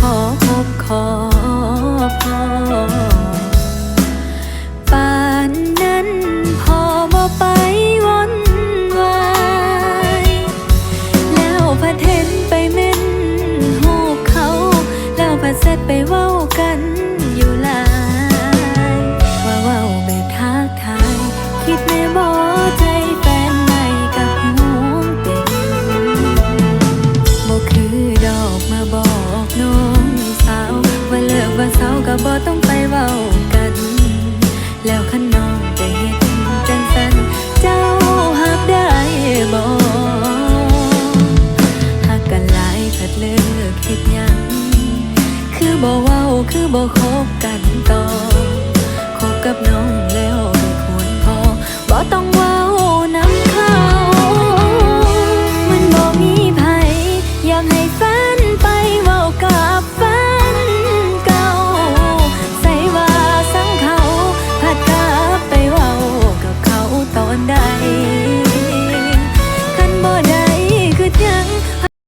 ขอพบขอ ต้องไปเว้ากัน แล้วขันน้องจะเห็นจังสันเจ้าหักได้บ่หักกันหลายผัดเลือกหิดยัง คือบ่เว้าคือบอกคบกันต่อคบกับน้องแล้วไม่ควรพอบ่ต้องเว้าน้ำเขามันบ่มีไผอยากให้แฟนไปเว้ากัน